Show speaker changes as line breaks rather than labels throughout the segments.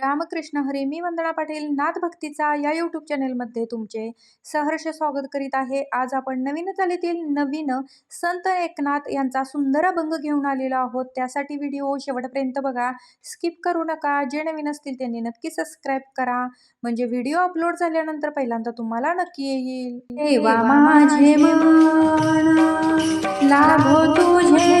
रामकृष्ण हरी मी वंदना पाटील नाथ भक्तीचा या यूट्यूब चॅनेलमध्ये तुमचे सहर्ष स्वागत करीत आहे. आज आपण नवीन चालीतील नवीन संत एकनाथ यांचा सुंदर अभंग घेऊन आलेलो आहोत. त्यासाठी व्हिडिओ शेवटपर्यंत बघा. स्किप करू नका. जे नवीन असतील त्यांनी नक्की सबस्क्राईब करा. म्हणजे व्हिडिओ अपलोड झाल्यानंतर पहिल्यांदा तुम्हाला नक्की येईल. देवा माझे लाभो तुझे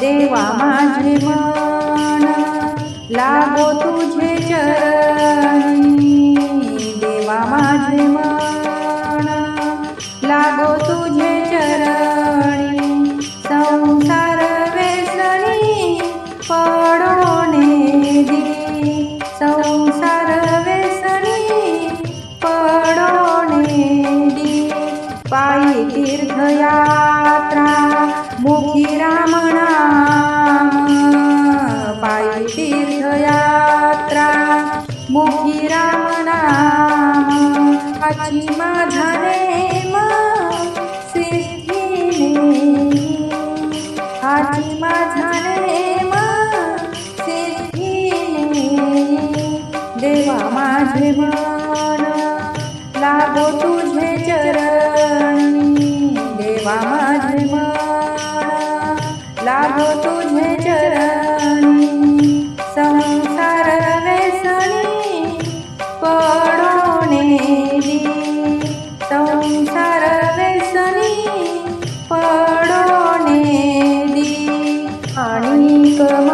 देवा माझे मन लागो तुझे चरणी. देवा माझे मन लागो तुझे चरणी. संसार वेसणी पडोने दी संसार वेसणी पडोने दी पायी तीर्थया माझी माझा नेम सिद्धी माझा देवा माझे मन लागो तुझे चरणी. देवा माझे मन लागो तुझे चरण. сторона.